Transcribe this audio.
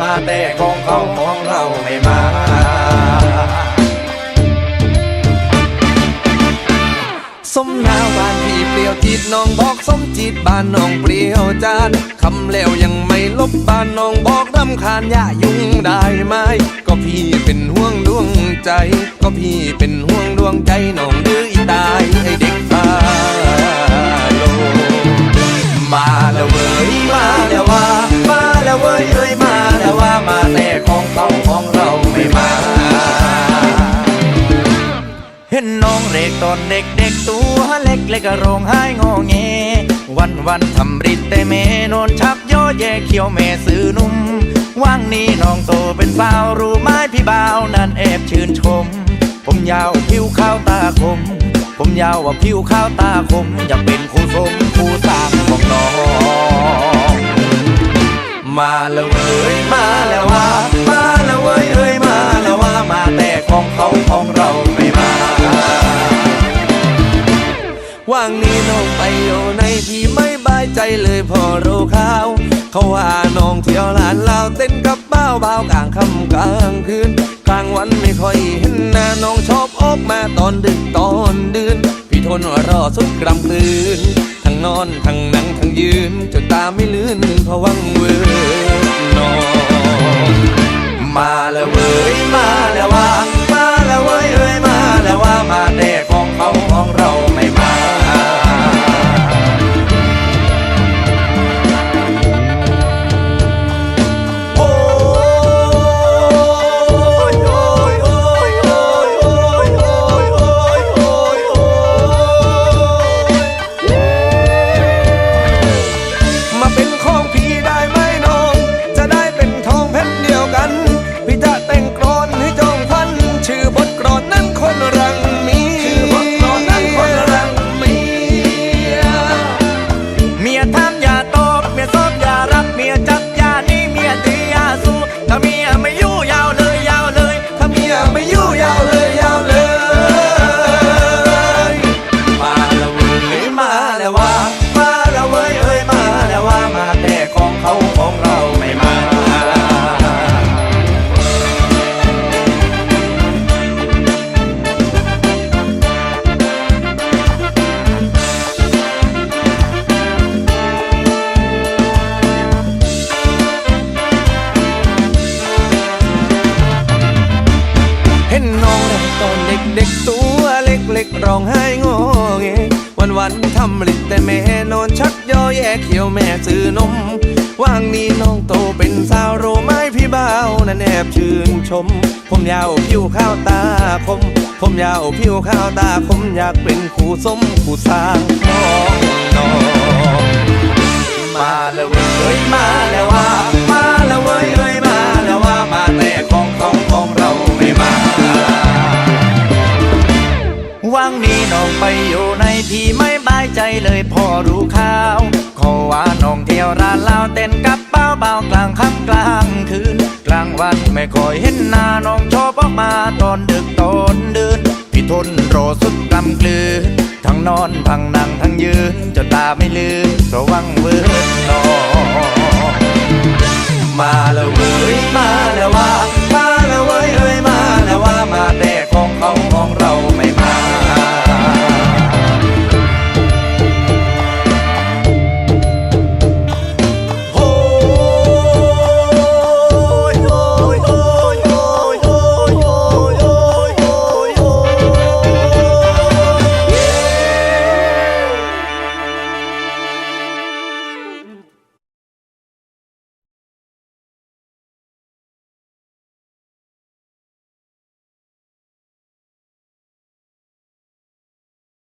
มาแต่ของเขาของเราไม่มาสมนาวบ้านพี่เปลี่ยวจิตน้องบอกสมจิตบ้านน้องเปลี่ยวจานคำแล้วยังไม่ลบบ้านน้องบอกรำคาญอย่ายุ่งได้ไหมก็พี่เป็นห่วงดวงใจ ก็พี่เป็นห่วงดวงใจน้องดื้อ เห็นน้องเล็กตอนเด็กเด็กๆตัวเล็กเล็กก็ร้องไห้งอแง วันวันๆทำริดแต่แม่นอนชักย่อแย่เขียวแม่ซื้อนุ่มว่างนี้น้องโตเป็นสาวรู้ไหมพี่บ่าวนั้นแอบชื่นชม ผมยาวผิวขาวตาคม ผมยาวว่าผิวขาวตาคม อยากเป็นคู่สมคู่สามของน้อง มาแล้วเว้ยมาแล้วว่ามา ไปอยู่ในที่ไม่บายใจเลยพอรู้ข่าว เขาว่าน้องเที่ยวลานลาวเต้นกับเบ้าเบากลางค่ำกลางคืน กลางวันไม่ค่อยเห็นหน้าน้องชอบออกมาตอนดึกตอนดืนพี่ทนรอสุดกลำคืนทั้งนอนทั้งนั่งทั้งยืนจนตาไม่ลื่นเพราะวังเวอนอนมาแล้วเว้ย ร้องไห้งอเงวันวันทำลิดแต่แม่นอนชักย่อแย่เขียวแม่ซื้อนมว่างนี้น้องโตเป็นสาวโรไม้พี่บ่าวนั้นแอบชื่นชม ผมยาวผิวข้าวตาคม ผมยาวผิวข้าวตาคมอยากเป็นคู่สมคู่สร้างน้องน้องมาแล้วเว้ยมาแล้วว่า ว่างนี้น้องไปอยู่ในที่ไม่บายใจเลยพอรู้ข่าวเขาว่าน้องเที่ยวร้านเหล้าเต้นกับเป้าเบากลางค่ำกลางคืน กลางวันไม่ค่อยเห็นหน้าน้องชอบออกมาตอนดึกตอนเดินพี่ทนรอสุดกำกลืนทั้งนอนทั้งนั่งทั้งยืนจนตาไม่ลืมระวังเวิร์นนอน